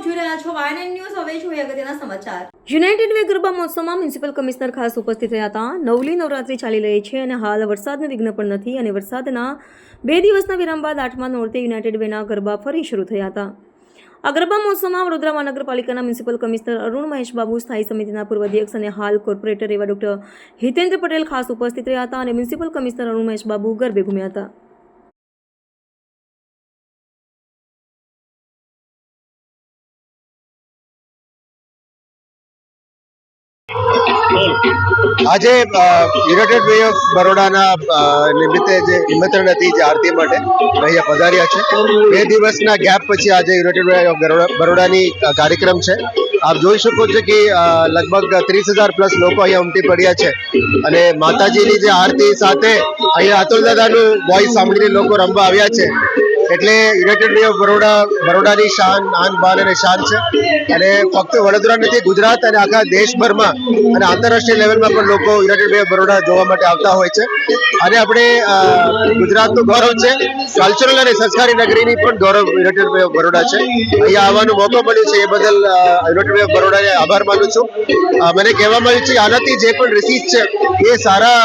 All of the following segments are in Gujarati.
અગત્યના સમાચાર. યુનાઇટેડ વે ગરબા મહોત્સવમાં મ્યુનિસિપલ કમિશનર ખાસ ઉપસ્થિત રહ્યા હતા. નવલી નવરાત્રી ચાલી રહી છે અને હાલ વરસાદનું વિઘ્ન પણ નથી અને વરસાદના બે દિવસના વિરામ બાદ આઠમા નોરતે યુનાઇટેડ વેના ગરબા ફરી શરૂ થયા હતા. આ ગરબા મહોત્સવમાં વડોદરા મહાનગરપાલિકાના મ્યુનિસિપલ કમિશનર અરુણ મહેશ બાબુ સ્થાયી સમિતિના પૂર્વ અધ્યક્ષ અને હાલ કોર્પોરેટર એવા ડોક્ટર હિતેન્દ્ર પટેલ ખાસ ઉપસ્થિત રહ્યા હતા અને મ્યુનિસિપલ કમિશનર અરુણ મહેશ બાબુ ગરબે ઘૂમ્યા હતા. આજે યુનાઇટેડ વે ઓફ બરોડાના નિમિત્તે જે નિમંત્રણ હતી, જે આરતી માટે અહીંયા પધાર્યા છે. બે દિવસના ગેપ પછી આજે યુનાઇટેડ વે ઓફ બરોડાની કાર્યક્રમ છે. આપ જોઈ શકો છો કે લગભગ ત્રીસ હજાર પ્લસ લોકો અહીંયા ઉમટી પડ્યા છે. અને માતાજીની જે આરતી સાથે અહીંયા અતુલ દાદાનું વોઇસ સાંભળીને લોકો રમવા આવ્યા છે. એટલે યુનાઇટેડ વે ઓફ બરોડા બરોડાની શાન, આન, બાન અને શાન છે. અને ફક્ત વડોદરા નથી, ગુજરાત અને આખા દેશભરમાં અને આંતરરાષ્ટ્રીય લેવલમાં પણ લોકો યુનાઇટેડ વે બરોડા જોવા માટે આવતા હોય છે. અને આપણે ગુજરાતનું ગૌરવ છે. કલ્ચરલ અને સંસ્કારી નગરીની પણ ગૌરવ યુનાઇટેડ વે બરોડા છે. અહીંયા આવવાનો મોકો મળ્યો છે, એ બદલ યુનાઇટેડ વે બરોડાને આભાર માનું છું. મને કહેવા મળ્યું છે, આનાથી જે પણ રિસીટ છે, એ સારા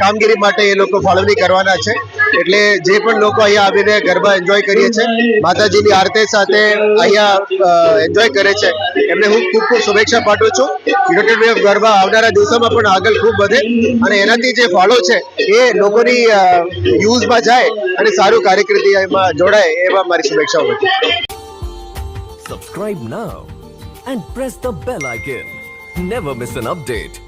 કામગીરી માટે એ લોકો ફાળવણી કરવાના છે. એટલે જે પણ લોકો અહીંયા આવીને ગરબા એન્જોય કરીએ છે, માતાજીની આરતી સાથે અહીંયા એન્જોય કરે છે. એમને હું ખૂબ ખૂબ શુભેચ્છા પાઠવું છું. યુનાઇટેડ વે ઓફ ગરબા આવનારા દિવસોમાં પણ આગળ ખૂબ વધે અને એનાથી જે ફાળો છે, એ લોકોની યુઝમાં જાય અને સારું કાર્યકૃતિ એમાં જોડાય એવા મારી શુભેચ્છાઓ હતી subscribe now and press the bell icon never miss an update.